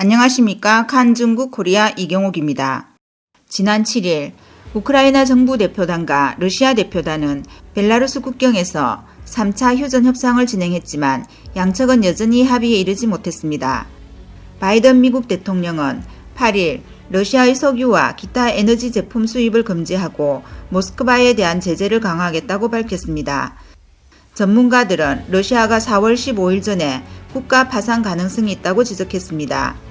안녕하십니까. 칸 중국 코리아 이경옥입니다. 지난 7일 우크라이나 정부 대표단과 러시아 대표단은 벨라루스 국경에서 3차 휴전 협상을 진행했지만 양측은 여전히 합의에 이르지 못했습니다. 바이든 미국 대통령은 8일 러시아의 석유와 기타 에너지 제품 수입을 금지하고 모스크바에 대한 제재를 강화하겠다고 밝혔습니다. 전문가들은 러시아가 4월 15일 전에 국가 파산 가능성이 있다고 지적했습니다.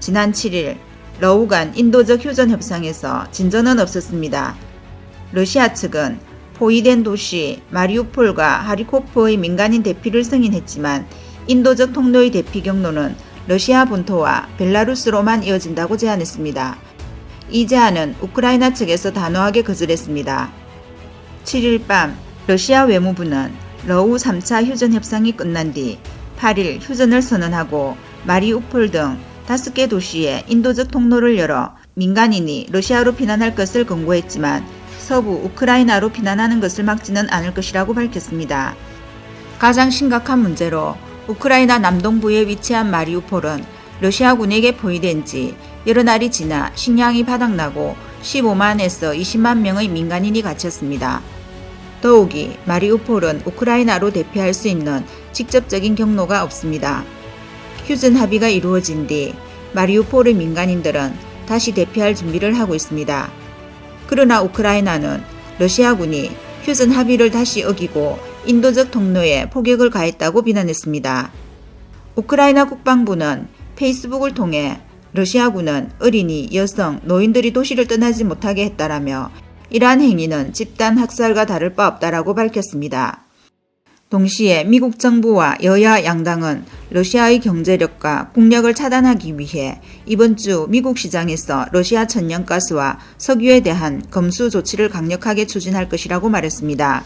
지난 7일 러우 간 인도적 휴전 협상에서 진전은 없었습니다. 러시아 측은 포위된 도시 마리우폴과 하리코프의 민간인 대피를 승인했지만 인도적 통로의 대피 경로는 러시아 본토와 벨라루스로만 이어진다고 제안했습니다. 이 제안은 우크라이나 측에서 단호하게 거절했습니다. 7일 밤 러시아 외무부는 러우 3차 휴전 협상이 끝난 뒤 8일 휴전을 선언하고 마리우폴 등 5개 도시에 인도적 통로를 열어 민간인이 러시아로 피난할 것을 권고했지만 서부 우크라이나로 피난하는 것을 막지는 않을 것이라고 밝혔습니다. 가장 심각한 문제로 우크라이나 남동부에 위치한 마리우폴은 러시아군에게 포위된 지 여러 날이 지나 식량이 바닥나고 15만에서 20만 명의 민간인이 갇혔습니다. 더욱이 마리우폴은 우크라이나로 대피할 수 있는 직접적인 경로가 없습니다. 휴전 합의가 이루어진 뒤 마리우폴의 민간인들은 다시 대피할 준비를 하고 있습니다. 그러나 우크라이나는 러시아군이 휴전 합의를 다시 어기고 인도적 통로에 포격을 가했다고 비난했습니다. 우크라이나 국방부는 페이스북을 통해 러시아군은 어린이, 여성, 노인들이 도시를 떠나지 못하게 했다라며 이러한 행위는 집단 학살과 다를 바 없다라고 밝혔습니다. 동시에 미국 정부와 여야 양당은 러시아의 경제력과 국력을 차단하기 위해 이번 주 미국 시장에서 러시아 천연가스와 석유에 대한 검수 조치를 강력하게 추진할 것이라고 말했습니다.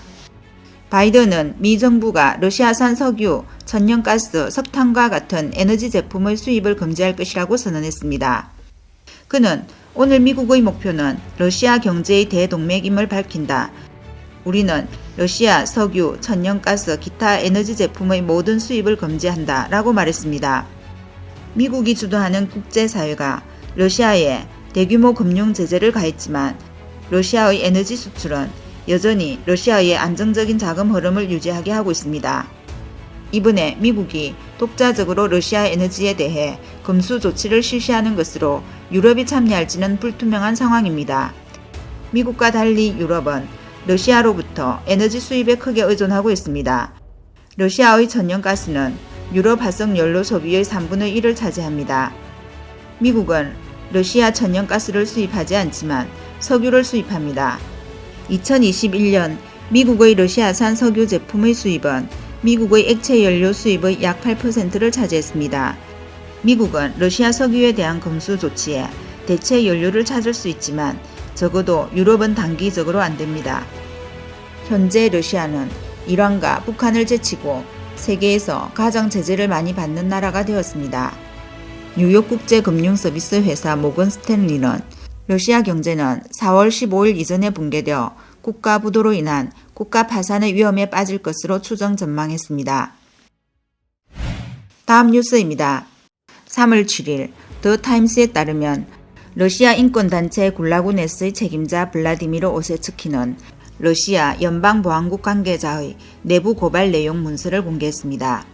바이든은 미 정부가 러시아산 석유, 천연가스, 석탄과 같은 에너지 제품의 수입을 금지할 것이라고 선언했습니다. 그는 오늘 미국의 목표는 러시아 경제의 대동맥임을 밝힌다. 우리는 러시아 석유, 천연가스, 기타 에너지 제품의 모든 수입을 금지한다 라고 말했습니다. 미국이 주도하는 국제사회가 러시아에 대규모 금융 제재를 가했지만 러시아의 에너지 수출은 여전히 러시아의 안정적인 자금 흐름을 유지하게 하고 있습니다. 이번에 미국이 독자적으로 러시아 에너지에 대해 금수 조치를 실시하는 것으로 유럽이 참여할지는 불투명한 상황입니다. 미국과 달리 유럽은 러시아로부터 에너지 수입에 크게 의존하고 있습니다. 러시아의 천연가스는 유럽 화석 연료 소비의 3분의 1을 차지합니다. 미국은 러시아 천연가스를 수입하지 않지만 석유를 수입합니다. 2021년 미국의 러시아산 석유 제품의 수입은 미국의 액체 연료 수입의 약 8%를 차지했습니다. 미국은 러시아 석유에 대한 금수 조치에 대체 연료를 찾을 수 있지만 적어도 유럽은 단기적으로 안 됩니다. 현재 러시아는 이란과 북한을 제치고 세계에서 가장 제재를 많이 받는 나라가 되었습니다. 뉴욕 국제 금융 서비스 회사 모건 스탠리는 러시아 경제는 4월 15일 이전에 붕괴되어 국가 부도로 인한 국가 파산의 위험에 빠질 것으로 추정 전망했습니다. 다음 뉴스입니다. 3월 7일 더 타임스에 따르면 러시아 인권단체 굴라구네스의 책임자 블라디미르 오세츠키는 러시아 연방보안국 관계자의 내부 고발 내용 문서를 공개했습니다.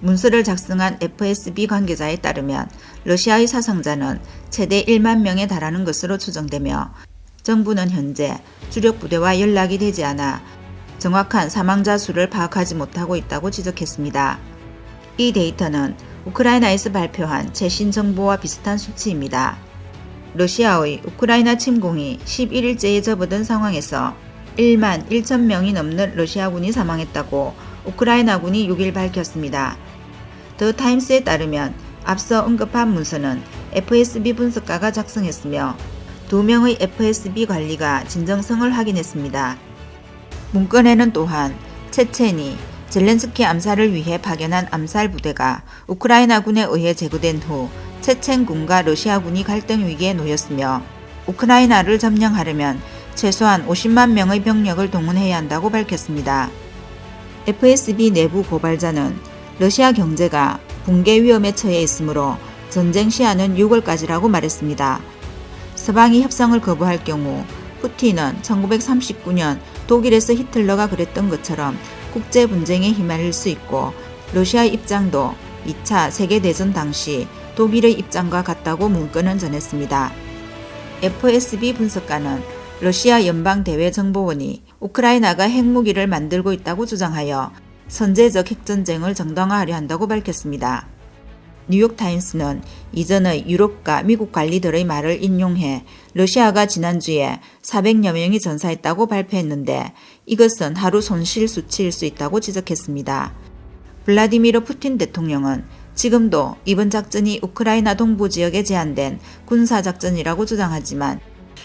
문서를 작성한 FSB 관계자에 따르면 러시아의 사상자는 최대 1만 명에 달하는 것으로 추정되며 정부는 현재 주력 부대와 연락이 되지 않아 정확한 사망자 수를 파악하지 못하고 있다고 지적했습니다. 이 데이터는 우크라이나에서 발표한 최신 정보와 비슷한 수치입니다. 러시아의 우크라이나 침공이 11일째에 접어든 상황에서 1만 1천 명이 넘는 러시아군이 사망했다고 우크라이나군이 6일 밝혔습니다. 더 타임스에 따르면 앞서 언급한 문서는 FSB 분석가가 작성했으며 두 명의 FSB 관리가 진정성을 확인했습니다. 문건에는 또한 체첸이 젤렌스키 암살을 위해 파견한 암살 부대가 우크라이나군에 의해 제거된 후 체첸군과 러시아군이 갈등 위기에 놓였으며 우크라이나를 점령하려면 최소한 50만 명의 병력을 동원해야 한다고 밝혔습니다. FSB 내부 고발자는 러시아 경제가 붕괴 위험에 처해 있으므로 전쟁 시한은 6월까지라고 말했습니다. 서방이 협상을 거부할 경우 푸틴은 1939년 독일에서 히틀러가 그랬던 것처럼 국제 분쟁에 휘말릴 수 있고 러시아의 입장도 2차 세계대전 당시 독일의 입장과 같다고 문건은 전했습니다. FSB 분석가는 러시아 연방대외정보원이 우크라이나가 핵무기를 만들고 있다고 주장하여 선제적 핵전쟁을 정당화하려 한다고 밝혔습니다. 뉴욕타임스는 이전의 유럽과 미국 관리들의 말을 인용해 러시아가 지난주에 400여 명이 전사했다고 발표했는데 이것은 하루 손실 수치일 수 있다고 지적했습니다. 블라디미르 푸틴 대통령은 지금도 이번 작전이 우크라이나 동부 지역에 제한된 군사작전이라고 주장하지만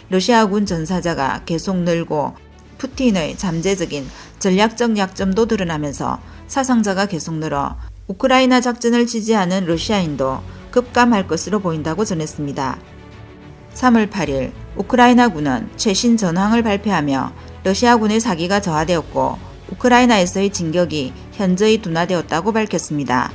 러시아군 전사자가 계속 늘고 푸틴의 잠재적인 전략적 약점도 드러나면서 사상자가 계속 늘어 우크라이나 작전을 지지하는 러시아인도 급감할 것으로 보인다고 전했습니다. 3월 8일 우크라이나군은 최신 전황을 발표하며 러시아군의 사기가 저하되었고 우크라이나에서의 진격이 현저히 둔화되었다고 밝혔습니다.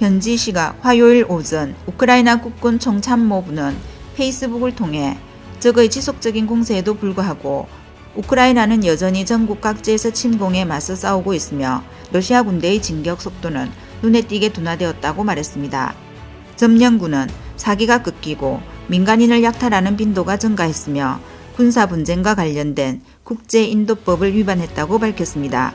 현지 시각 화요일 오전 우크라이나 국군 총참모부는 페이스북을 통해 적의 지속적인 공세에도 불구하고 우크라이나는 여전히 전국 각지에서 침공에 맞서 싸우고 있으며 러시아 군대의 진격 속도는 눈에 띄게 둔화되었다고 말했습니다. 점령군은 사기가 끊기고 민간인을 약탈하는 빈도가 증가했으며 군사 분쟁과 관련된 국제 인도법을 위반했다고 밝혔습니다.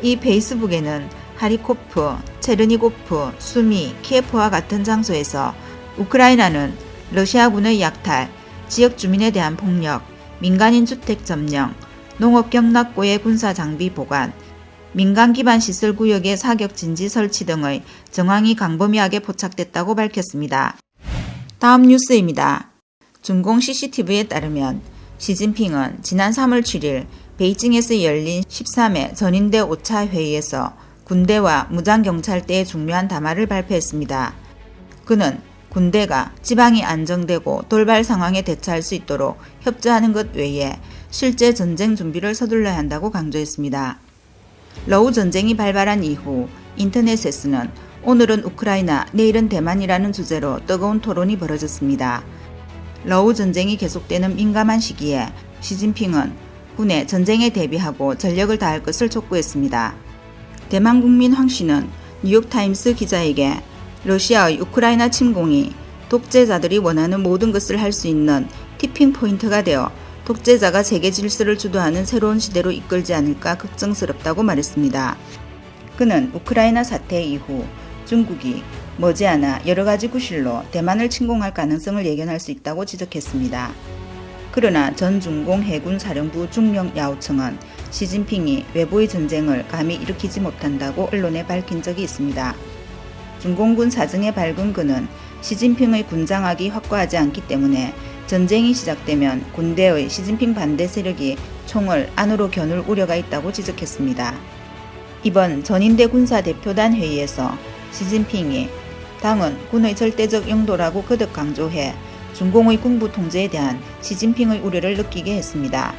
이 페이스북에는 하리코프, 체르니고프, 수미, 키예프와 같은 장소에서 우크라이나는 러시아군의 약탈, 지역 주민에 대한 폭력, 민간인 주택 점령, 농업 경락고의 군사 장비 보관, 민간 기반 시설 구역의 사격 진지 설치 등의 정황이 강범위하게 포착됐다고 밝혔습니다. 다음 뉴스입니다. 중공 CCTV에 따르면 시진핑은 지난 3월 7일 베이징에서 열린 13회 전인대 5차 회의에서 군대와 무장경찰대의 중요한 담화를 발표했습니다. 그는 군대가 지방이 안정되고 돌발 상황에 대처할 수 있도록 협조하는 것 외에 실제 전쟁 준비를 서둘러야 한다고 강조했습니다. 러우 전쟁이 발발한 이후 인터넷에서는 오늘은 우크라이나, 내일은 대만이라는 주제로 뜨거운 토론이 벌어졌습니다. 러우 전쟁이 계속되는 민감한 시기에 시진핑은 군의 전쟁에 대비하고 전력을 다할 것을 촉구했습니다. 대만 국민 황 씨는 뉴욕타임스 기자에게 러시아의 우크라이나 침공이 독재자들이 원하는 모든 것을 할 수 있는 티핑 포인트가 되어 독재자가 세계 질서를 주도하는 새로운 시대로 이끌지 않을까 걱정스럽다고 말했습니다. 그는 우크라이나 사태 이후 중국이 머지않아 여러 가지 구실로 대만을 침공할 가능성을 예견할 수 있다고 지적했습니다. 그러나 전 중공 해군 사령부 중령 야오청은 시진핑이 외부의 전쟁을 감히 일으키지 못한다고 언론에 밝힌 적이 있습니다. 중공군 사정에 밝은 그는 시진핑의 군장악이 확고하지 않기 때문에 전쟁이 시작되면 군대의 시진핑 반대 세력이 총을 안으로 겨눌 우려가 있다고 지적했습니다. 이번 전인대 군사 대표단 회의에서 시진핑이 당은 군의 절대적 영도라고 거듭 강조해 중공의 군부 통제에 대한 시진핑의 우려를 느끼게 했습니다.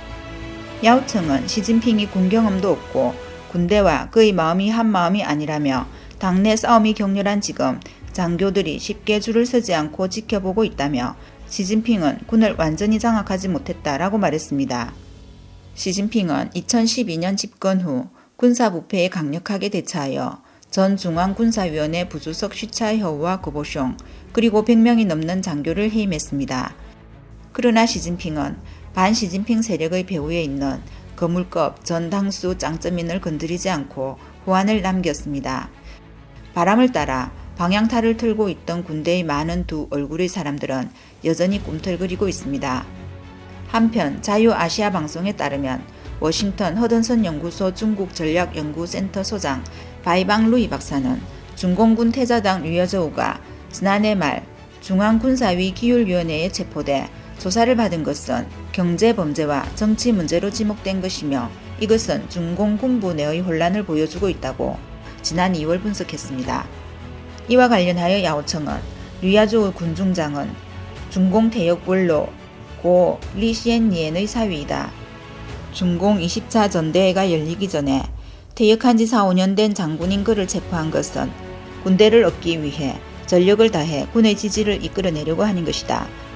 야오청은 시진핑이 군 경험도 없고 군대와 그의 마음이 한 마음이 아니라며 당내 싸움이 격렬한 지금 장교들이 쉽게 줄을 서지 않고 지켜보고 있다며 시진핑은 군을 완전히 장악하지 못했다라고 말했습니다. 시진핑은 2012년 집권 후 군사부패에 강력하게 대처하여 전 중앙군사위원회 부주석 쉬차이허우와 고보숑 그리고 100명이 넘는 장교를 해임했습니다. 그러나 시진핑은 반 시진핑 세력의 배후에 있는 거물급 전 당수 짱쩌민을 건드리지 않고 호안을 남겼습니다. 바람을 따라 방향타를 틀고 있던 군대의 많은 두 얼굴의 사람들은 여전히 꿈틀거리고 있습니다. 한편 자유아시아 방송에 따르면 워싱턴 허든슨 연구소 중국 전략연구센터 소장 바이방 루이 박사는 중공군 태자당 류여저우가 지난해 말 중앙군사위 기율위원회에 체포돼 조사를 받은 것은 경제 범죄와 정치 문제로 지목된 것이며 이것은 중공 군부 내의 혼란을 보여주고 있다고 지난 2월 분석했습니다. 이와 관련하여 야오청은 류야조 군중장은 중공 대역 원로 고 리시엔니엔의 사위이다. 중공 20차 전대회가 열리기 전에 퇴역한 지 4, 5년 된 장군인 그를 체포한 것은 군대를 얻기 위해 전력을 다해 군의 지지를 이끌어내려고 하는 것이다.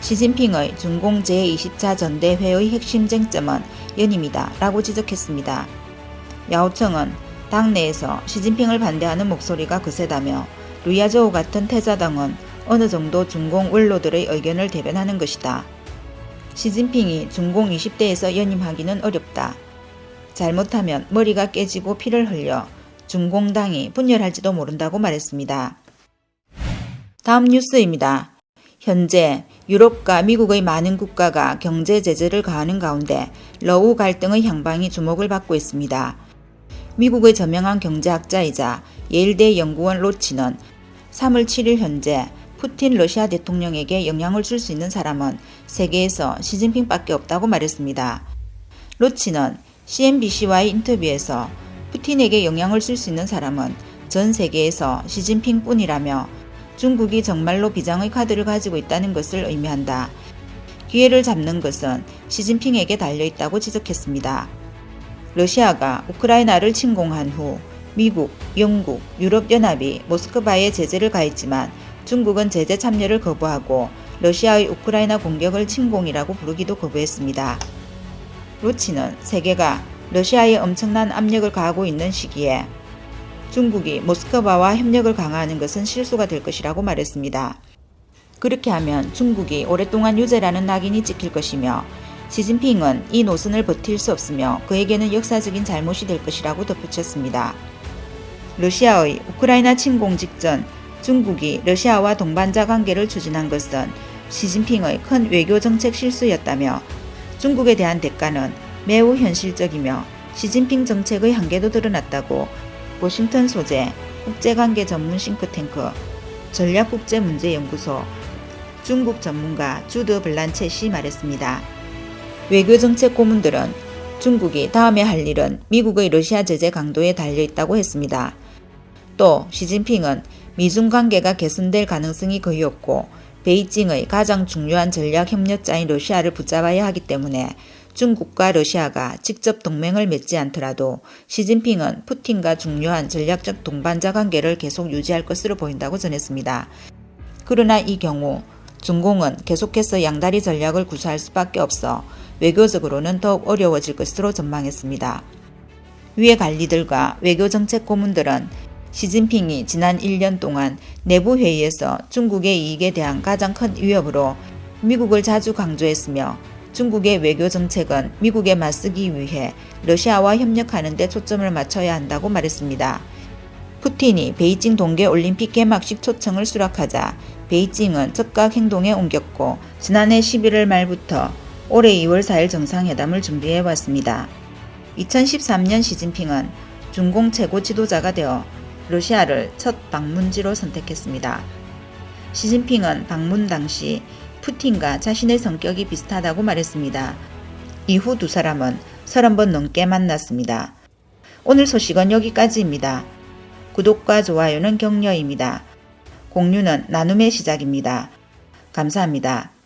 시진핑의 중공 제20차 전대회의 핵심 쟁점은 연임이다 라고 지적했습니다. 야오청은 당내에서 시진핑을 반대하는 목소리가 거세다며 루야저우 같은 태자당은 어느 정도 중공 원로들의 의견을 대변하는 것이다. 시진핑이 중공 20대에서 연임하기는 어렵다. 잘못하면 머리가 깨지고 피를 흘려 중공당이 분열할지도 모른다고 말했습니다. 다음 뉴스입니다. 현재 유럽과 미국의 많은 국가가 경제 제재를 가하는 가운데 러우 갈등의 향방이 주목을 받고 있습니다. 미국의 저명한 경제학자이자 예일대 연구원 로치는 3월 7일 현재 푸틴 러시아 대통령에게 영향을 줄 수 있는 사람은 세계에서 시진핑밖에 없다고 말했습니다. 로치는 CNBC와의 인터뷰에서 푸틴에게 영향을 줄 수 있는 사람은 전 세계에서 시진핑 뿐이라며 중국이 정말로 비장의 카드를 가지고 있다는 것을 의미한다. 기회를 잡는 것은 시진핑에게 달려있다고 지적했습니다. 러시아가 우크라이나를 침공한 후 미국, 영국, 유럽연합이 모스크바에 제재를 가했지만 중국은 제재 참여를 거부하고 러시아의 우크라이나 공격을 침공이라고 부르기도 거부했습니다. 로치는 세계가 러시아에 엄청난 압력을 가하고 있는 시기에 중국이 모스크바와 협력을 강화하는 것은 실수가 될 것이라고 말했습니다. 그렇게 하면 중국이 오랫동안 유죄라는 낙인이 찍힐 것이며 시진핑은 이 노선을 버틸 수 없으며 그에게는 역사적인 잘못이 될 것이라고 덧붙였습니다. 러시아의 우크라이나 침공 직전 중국이 러시아와 동반자 관계를 추진한 것은 시진핑의 큰 외교 정책 실수였다며 중국에 대한 대가는 매우 현실적이며 시진핑 정책의 한계도 드러났다고 워싱턴 소재 국제관계 전문 싱크탱크 전략국제문제연구소 중국 전문가 주드 블란체 씨 말했습니다. 외교정책 고문들은 중국이 다음에 할 일은 미국의 러시아 제재 강도에 달려 있다고 했습니다. 또 시진핑은 미중 관계가 개선될 가능성이 거의 없고 베이징의 가장 중요한 전략 협력자인 러시아를 붙잡아야 하기 때문에 중국과 러시아가 직접 동맹을 맺지 않더라도 시진핑은 푸틴과 중요한 전략적 동반자 관계를 계속 유지할 것으로 보인다고 전했습니다. 그러나 이 경우 중공은 계속해서 양다리 전략을 구사할 수밖에 없어 외교적으로는 더욱 어려워질 것으로 전망했습니다. 위의 관리들과 외교정책 고문들은 시진핑이 지난 1년 동안 내부 회의에서 중국의 이익에 대한 가장 큰 위협으로 미국을 자주 강조했으며 중국의 외교 정책은 미국에 맞서기 위해 러시아와 협력하는 데 초점을 맞춰야 한다고 말했습니다. 푸틴이 베이징 동계 올림픽 개막식 초청을 수락하자 베이징은 즉각 행동에 옮겼고 지난해 11월 말부터 올해 2월 4일 정상회담을 준비해 왔습니다. 2013년 시진핑은 중공 최고 지도자가 되어 러시아를 첫 방문지로 선택했습니다. 시진핑은 방문 당시 푸틴과 자신의 성격이 비슷하다고 말했습니다. 이후 두 사람은 30번 넘게 만났습니다. 오늘 소식은 여기까지입니다. 구독과 좋아요는 격려입니다. 공유는 나눔의 시작입니다. 감사합니다.